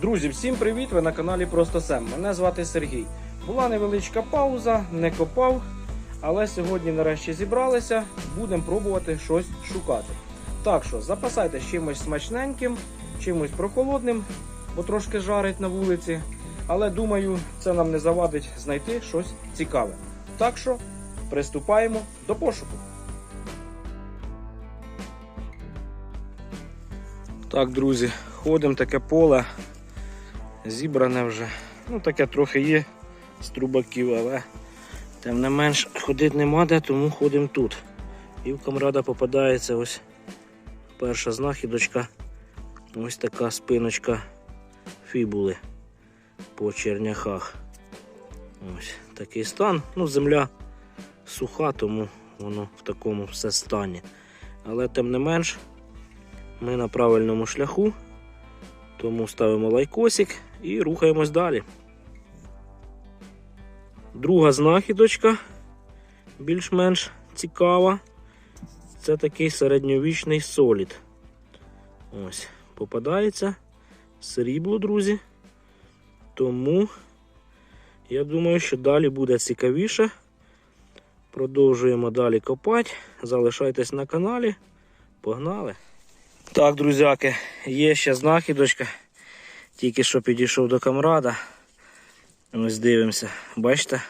Друзі, всім привіт! Ви на каналі Просто Сем. Мене звати Сергій. Була невеличка пауза, не копав, але сьогодні нарешті зібралися, будемо пробувати щось шукати. Так що запасайтесь чимось смачненьким, чимось прохолодним, бо трошки жарить на вулиці. Але думаю, це нам не завадить знайти щось цікаве. Так що приступаємо до пошуку. Так, друзі, ходимо таке поле. Зібране вже. Ну, таке трохи є з трубаків, але тим не менш ходити нема де, тому ходимо тут. І в камрада попадається ось перша знахідочка. Ось така спиночка фібули по черняхах. Ось такий стан. Ну, земля суха, тому воно в такому все стані. Але тим не менш, ми на правильному шляху, тому ставимо лайкосик і рухаємось далі. Друга знахідочка, більш-менш цікава. Це такий середньовічний солід. Ось, попадається срібло, друзі. Тому я думаю, що далі буде цікавіше. Продовжуємо далі копати. Залишайтесь на каналі. Погнали! Так, друзяки, є ще знахідочка. Тільки що підійшов до камрада. Ось дивимося. Бачите?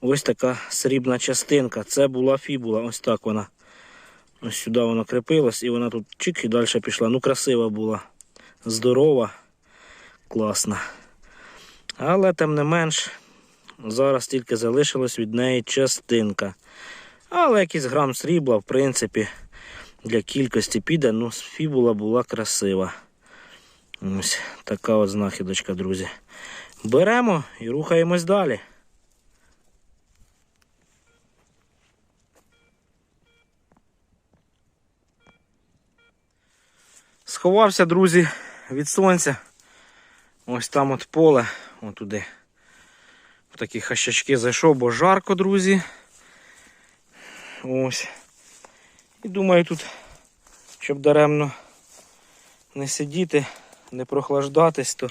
Ось така срібна частинка. Це була фібула. Ось так вона. Ось сюди вона крепилась і вона тут чик і далі пішла. Ну, красива була. Здорова, класна. Але тим не менш, зараз тільки залишилась від неї частинка. Але якийсь грам срібла, в принципі, для кількості піде, ну фібула була красива. Ось така от знахідочка, друзі. Беремо і рухаємось далі. Сховався, друзі, від сонця. Ось там от поле, отуди. В такі хащачки зайшов, бо жарко, друзі. Ось. І думаю, тут, щоб даремно не сидіти, не прохлаждатись, то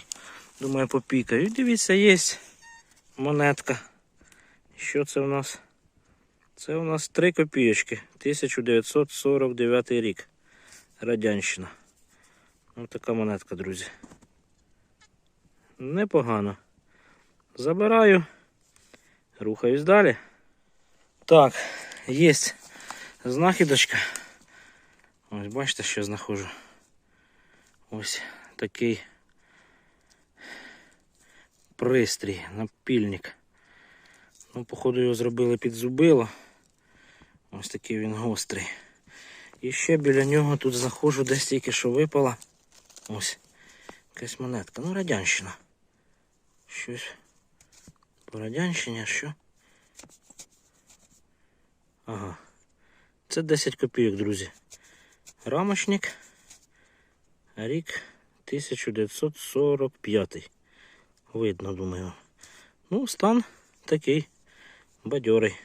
думаю попікаю. І дивіться, є монетка. Що це у нас? Це у нас 3 копійочки. 1949 рік. Радянщина. Ось така монетка, друзі. Непогано. Забираю. Рухаюсь далі. Так, є знахідочка. Ось бачите, що знаходжу. Ось такий пристрій, напільник. Ну, походу його зробили під зубило. Ось такий він гострий. І ще біля нього тут знаходжу десь тільки що випала. Ось якась монетка. Ну, радянщина. Щось по радянщині, що? Ага. Це 10 копійок, друзі. Рамочник. Рік 1945. Видно, думаю. Ну, стан такий бадьорий.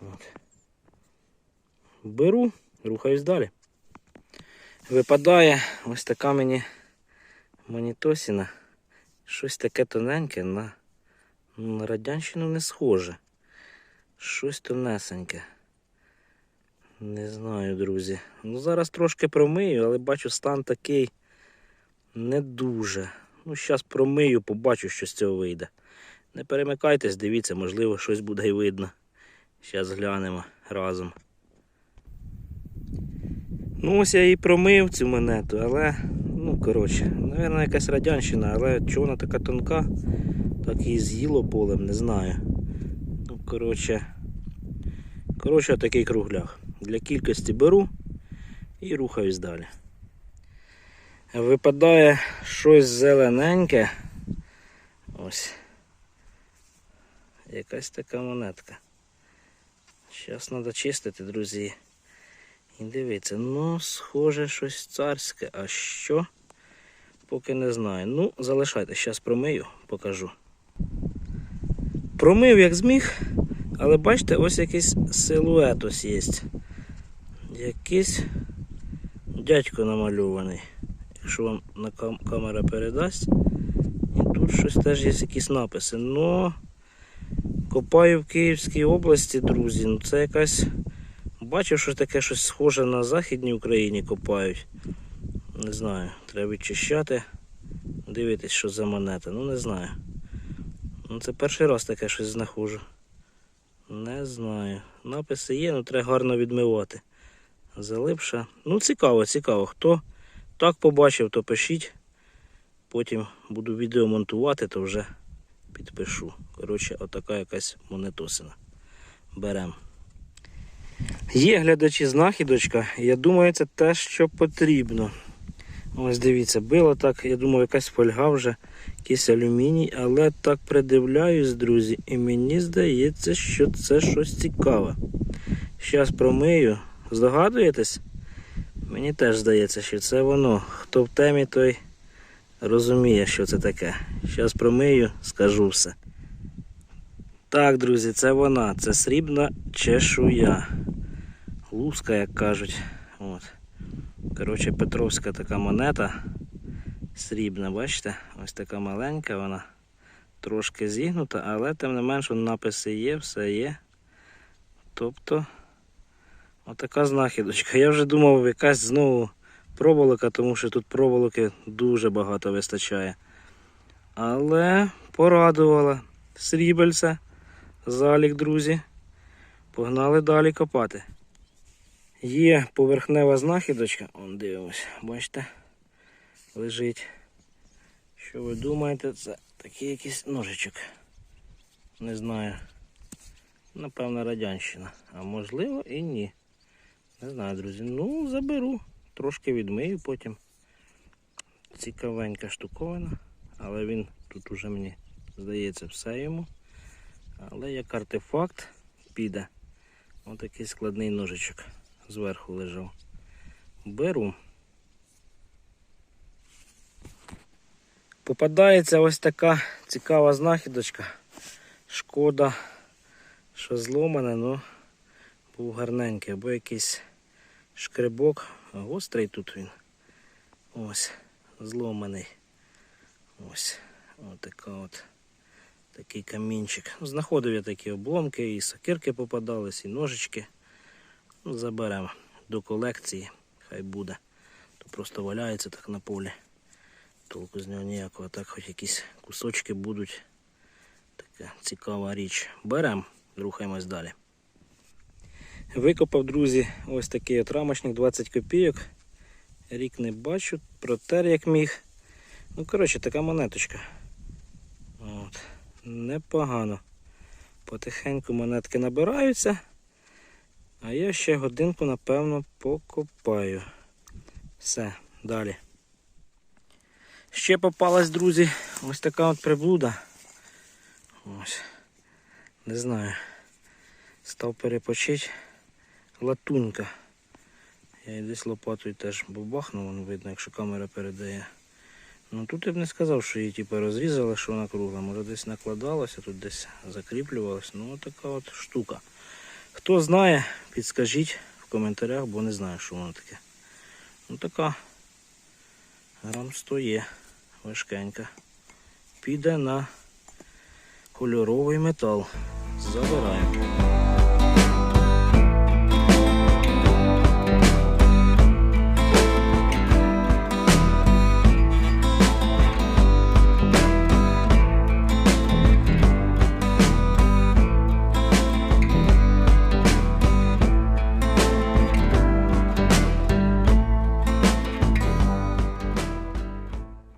От. Беру, рухаюсь далі. Випадає ось така мені монітосіна. Щось таке тоненьке на, на радянщину не схоже. Щось тонесеньке. Не знаю, друзі. Ну зараз трошки промию, але бачу стан такий не дуже. Ну, зараз промию, побачу, що з цього вийде. Не перемикайтесь, дивіться, можливо, щось буде і видно. Зараз глянемо разом. Ну, ось я її промив цю монету, але, ну, коротше, мабуть, якась радянщина, але чого вона така тонка, так її з'їло полем, не знаю. Ну, коротше, коротше, такий кругляк. Для кількості беру і рухаюсь далі. Випадає щось зелененьке. Ось. Якась така монетка. Зараз треба чистити, друзі. І дивіться, ну, схоже, щось царське. А що? Поки не знаю. Ну, залишайте, зараз промию, покажу. Промив як зміг, але бачите, ось якийсь силует ось є. Якийсь дядько намальований. Якщо вам камера передасть. І тут щось теж є якісь написи. Но копаю в Київській області, друзі. Ну це якась. Бачив, що таке щось схоже на Західній Україні копають. Не знаю, треба відчищати. Дивитись, що за монета. Ну не знаю. Ну це перший раз таке щось знаходжу. Не знаю. Написи є, ну треба гарно відмивати. Залипша. Ну, цікаво, цікаво. Хто так побачив, то пишіть. Потім буду відео монтувати, то вже підпишу. Коротше, отака якась монетосина. Берем. Є глядачі знахідочка, я думаю, це те, що потрібно. Ось дивіться, било так, я думаю, якась фольга вже, якийсь алюміній, але так придивляюсь, друзі, і мені здається, що це щось цікаве. Зараз промию. Здогадуєтесь? Мені теж здається, що це воно. Хто в темі, той розуміє, що це таке. Зараз промию, скажу все. Так, друзі, це вона. Це срібна чешуя. Луска, як кажуть. От. Коротше, Петровська така монета. Срібна, бачите? Ось така маленька вона. Трошки зігнута, але тим не менш написи є, все є. Тобто, отака знахідочка. Я вже думав, якась знову проволока, тому що тут проволоки дуже багато вистачає. Але порадувала. Срібельце, залік, друзі. Погнали далі копати. Є поверхнева знахідочка, он дивимось, бачите, лежить. Що ви думаєте, це такий якийсь ножичок. Не знаю. Напевно, радянщина. А можливо і ні. Не знаю, друзі. Ну, заберу. Трошки відмию потім. Цікавенька штуковина. Але він тут уже мені здається все йому. Але як артефакт піде. Отакий складний ножичок зверху лежав. Беру. Попадається ось така цікава знахідочка. Шкода, що зломане, ну був гарненький, або якийсь шкребок. Гострий тут він. Ось, зломаний. Ось, отака от. Такий камінчик. Знаходив я такі обломки, і сокирки попадались, і ножички. Ну, заберемо до колекції, хай буде. То просто валяється так на полі. Толку з нього ніякого, так хоч якісь кусочки будуть. Така цікава річ. Беремо, рухаємось далі. Викопав, друзі, ось такий от рамочник 20 копійок. Рік не бачу, протер як міг. Ну, коротше, така монеточка. От. Непогано. Потихеньку монетки набираються. А я ще годинку, напевно, покопаю. Все, далі. Ще попалась, друзі, ось така от приблуда. Ось. Не знаю. Став перепочити. Латунька. Я десь лопатою теж бабахнув, воно видно, якщо камера передає. Ну тут я б не сказав, що її типу, розрізали, що вона кругла. Може десь накладалася, тут десь закріплювалася. Ну така от штука. Хто знає, підскажіть в коментарях, бо не знаю, що воно таке. Ну така грам 100 є, важкенька. Піде на кольоровий метал. Забираємо.